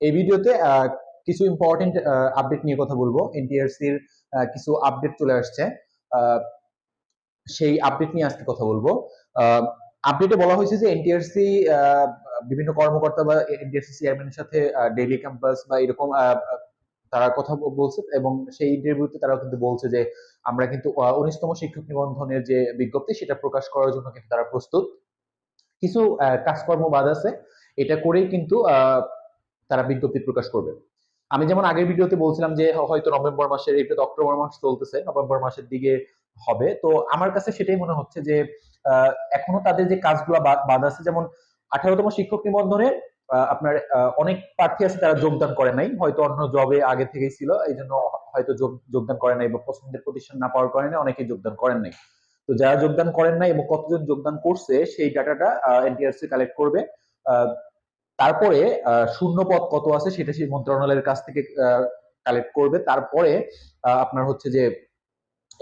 এই ভিডিওতে কিছু ইম্পর্টেন্ট আপডেট নিয়ে কথা বলব। এনটিআরসির কিছু আপডেট চলে আসছে। সেই আপডেট নিয়ে আজকে কথা বলব। আপডেটে বলা হয়েছে যে এনটিআরসি বিভিন্ন কর্মকর্তা বা এনটিআরসি চেয়ারম্যানের সাথে ডেইলি ক্যাম্পাস বা এরকম তারা কথা বলছে এবং সেই ইন্টারভিউতে তারা কিন্তু বলছে যে আমরা কিন্তু উনিশতম শিক্ষক নিবন্ধনের যে বিজ্ঞপ্তি সেটা প্রকাশ করার জন্য কিন্তু তারা প্রস্তুত। কিছু কাজকর্ম বাদ আছে। এটা করেই কিন্তু তারা বিজ্ঞপ্তি প্রকাশ করবে। আমি যেমন আগের ভিডিওতে বলছিলাম যে হয়তো নভেম্বর মাসের তো অক্টোবর মাস চলতেছে, নভেম্বর মাসের দিকে হবে। তো আমার কাছে সেটাই মনে হচ্ছে যে এখনও তাদের যে কাজগুলো বাদ আছে, যেমন আঠারোতম শিক্ষক নিবন্ধনে আপনার অনেক প্রার্থী আছে তারা যোগদান করে নাই। হয়তো অন্য জবে আগে থেকেই ছিল এই জন্য হয়তো যোগ- যোগদান করে নাই বা পছন্দের প্রতিষ্ঠান না পাওয়ার কারণে অনেকেই যোগদান করেন নাই। তো যারা যোগদান করেন নাই এবং কতজন যোগদান করছে, সেই ডাটাটা এনটিআরসি কালেক্ট করবে। তারপরে শূন্য পদ কত আছে সেটা সেই মন্ত্রণালয়ের কাছ থেকে কালেক্ট করবে। তারপরে আপনার হচ্ছে যে,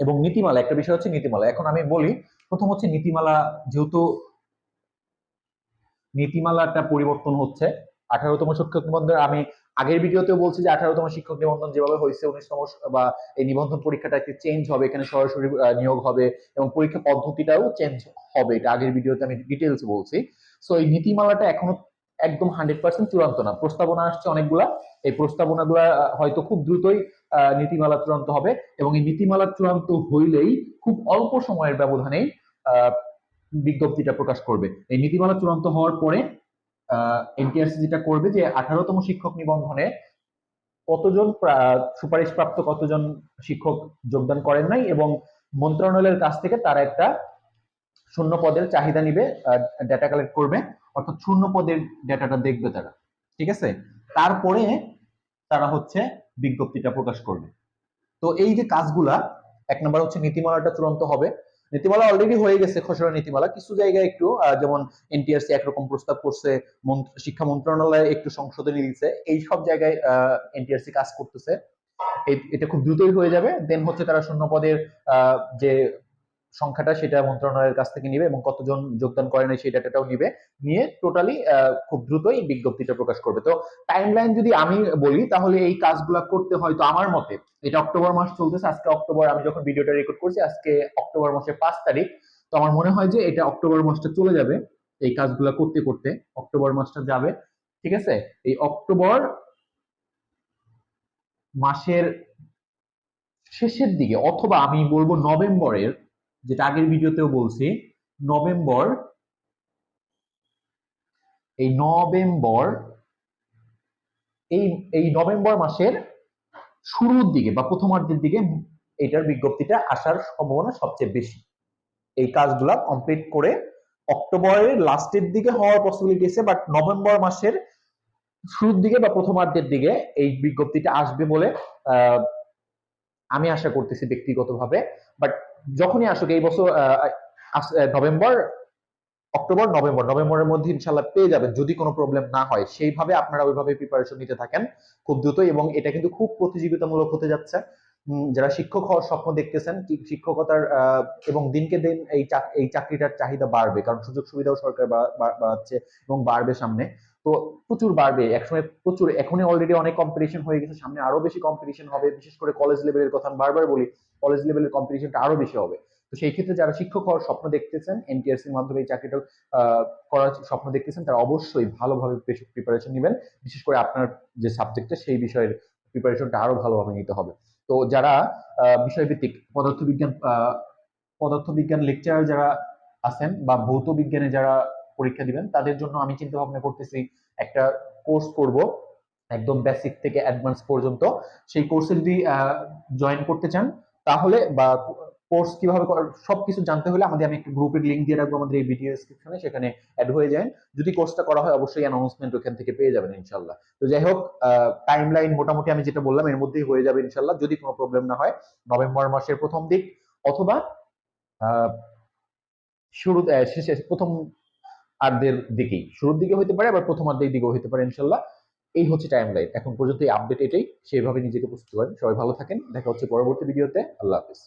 এবং নীতিমালা, একটা বিষয় হচ্ছে নীতিমালা। এখন আমি বলি, প্রথম হচ্ছে নীতিমালা, যেহেতু নীতিমালাটা পরিবর্তন হচ্ছে, আঠারোতম শিক্ষক নিবন্ধন, আমি আগের ভিডিওতেও বলছি যে আঠারোতম শিক্ষক নিবন্ধন যেভাবে হয়েছে উনিশতম বা এই নিবন্ধন পরীক্ষাটা একটি চেঞ্জ হবে, এখানে সরাসরি নিয়োগ হবে, এবং পরীক্ষা পদ্ধতিটাও চেঞ্জ হবে। এটা আগের ভিডিওতে আমি ডিটেলস বলছি। সো এই নীতিমালাটা এখনও একদম হান্ড্রেড পার্সেন্ট চূড়ান্ত না। প্রস্তাবনা আসছে অনেকগুলা। এই প্রস্তাবনাগুলা হয়তো খুব দ্রুতই নীতিমালা চূড়ান্ত হবে এবং এই নীতিমালা চূড়ান্ত হইলেই খুব অল্প সময়ের ব্যবধানেই বিজ্ঞপ্তিটা প্রকাশ করবে। এই নীতিমালা চূড়ান্ত হওয়ার পরে এনটিআরসি যেটা করবে যে আঠারোতম শিক্ষক নিবন্ধনে কতজন প্রা- সুপারিশপ্রাপ্ত কতজন শিক্ষক যোগদান করেন নাই এবং মন্ত্রণালয়ের কাছ থেকে তারা একটা শূন্য পদের চাহিদা নিবে ডেটা কালেক্ট করবে। অর্থাৎ শূন্য পদের ডেটাটা দেখবে তারা, ঠিক আছে? তারপরে তারা হচ্ছে বিজ্ঞপ্তিটা প্রকাশ করবে। তো এই যে কাজগুলা, এক নম্বর হচ্ছে নীতিমালাটা চূড়ান্ত হবে। নীতিমালা অলরেডি হয়ে গেছে, খসড়া নীতিমালা। কিছু জায়গায় একটু যেমন এনটিআরসি একরকম প্রস্তাব করছে শিক্ষা মন্ত্রণালয় একটু সংশোধনী দিচ্ছে, এই সব জায়গায় এনটিআরসি কাজ করতেছে। এটা খুব দ্রুতই হয়ে যাবে। দেন হচ্ছে তারা শূন্য পদের যে সংখ্যাটা সেটা মন্ত্রণালয়ের কাছ থেকে নিবে এবং কতজন যোগদান করে নাই সেই ডাটাটাও নিবে। নিয়ে টোটালি খুব দ্রুতই বিজ্ঞপ্তিটা প্রকাশ করবে। তো টাইমলাইন যদি আমি বলি, তাহলে এই কাজগুলা করতে হয়তো আমার মতে, এটা অক্টোবর মাস চলতেছে, আজকে অক্টোবর, আমি যখন ভিডিওটা রেকর্ড করছি, আজকে অক্টোবর মাসের পাঁচ তারিখ, তো আমার মনে হয় যে এটা অক্টোবর মাসটা চলে যাবে, এই কাজগুলা করতে করতে, অক্টোবর মাসটা যাবে, ঠিক আছে? এই অক্টোবর মাসের শেষের দিকে, অথবা আমি বলব নভেম্বরের যেটা আগের ভিডিওতেও বলছি, নভেম্বর, এই নভেম্বর, এই এই নভেম্বর মাসের শুরুর দিকে বা প্রথমার্ধের দিকে এটার বিজ্ঞপ্তিটা আসার সম্ভাবনা সবচেয়ে বেশি। এই কাজগুলা কমপ্লিট করে অক্টোবরের লাস্টের দিকে হওয়ার পসিবিলিটি আছে বাট নভেম্বর মাসের শুরুর দিকে বা প্রথমার্ধের দিকে এই বিজ্ঞপ্তিটা আসবে বলে আমি আশা করতেছি ব্যক্তিগতভাবে বাট যখনই আসুক, এই বছর নভেম্বর, অক্টোবর, নভেম্বর, নভেম্বরের মধ্যে ইনশাল্লাহ পেয়ে যাবেন, যদি কোনো প্রবলেম না হয়। সেইভাবে আপনারা ওইভাবে প্রিপারেশন নিতে থাকেন খুব দ্রুত এবং এটা কিন্তু খুব প্রতিযোগিতামূলক হতে যাচ্ছে। যারা শিক্ষক হওয়ার স্বপ্ন দেখতেছেন শিক্ষকতার এবং দিনকে দিন এই এই চাকরিটার চাহিদা বাড়বে, কারণ সুযোগ সুবিধাও সরকার বাড়াচ্ছে এবং বাড়বে সামনে। তো প্রচুর বাড়বে। একসময় প্রচুর, এখনই অলরেডি অনেক কম্পিটিশন হয়ে গেছে, সামনে আরও বেশি কম্পিটিশন হবে। বিশেষ করে কলেজ লেভেলের কথা আমি বারবার বলি কলেজ লেভেলের কম্পিটিশনটা আরও বেশি হবে। তো সেই ক্ষেত্রে যারা শিক্ষক হওয়ার স্বপ্ন দেখতেছেন এনটিআরসির মাধ্যমে এই চাকরিটা করার স্বপ্ন দেখতেছেন, তারা অবশ্যই ভালোভাবে প্রিপারেশন নেবেন। বিশেষ করে আপনার যে সাবজেক্টটা সেই বিষয়ের প্রিপারেশনটা আরও ভালোভাবে নিতে হবে। তো যারা বিষয়ভিত্তিক পদার্থবিজ্ঞান পদার্থবিজ্ঞান লেকচার যারা আছেন বা ভৌত বিজ্ঞানে যারা পরীক্ষা দিবেন। তাদের জন্য আমি চিন্তা ভাবনা করতেছি একটা কোর্স করব, একদম বেসিক থেকে অ্যাডভান্স পর্যন্ত। সেই কোর্সে যদি জয়েন করতে চান, তাহলে বা কোর্স কীভাবে করার, সবকিছু জানতে হলে আমাদের, আমি একটা গ্রুপের লিংক দিয়ে রাখব আমাদের এই ভিডিও ডেসক্রিপশনে সেখানে অ্যাড হয়ে যায়। যদি কোর্সটা করা হয়, অবশ্যই অ্যানাউন্সমেন্ট ওখান থেকে পেয়ে যাবেন ইনশাল্লাহ তো যাই হোক টাইম লাইন মোটামুটি আমি যেটা বললাম, এর মধ্যেই হয়ে যাবে ইনশাল্লাহ যদি কোনো প্রবলেম না হয়। নভেম্বর মাসের প্রথম দিক, অথবা শুরু শেষে, প্রথম আর্ধের দিকেই। শুরুর দিকে হতে পারে, আবার প্রথম আর্ধের দিকেও হইতে পারে, ইনশাল্লাহ। এই হচ্ছে টাইম লাইন এখন পর্যন্ত এই আপডেট এটাই। সেভাবে নিজেকে প্রস্তুত করেন। সবাই ভালো থাকেন। দেখা হচ্ছে পরবর্তী ভিডিওতে আল্লাহ হাফিজ।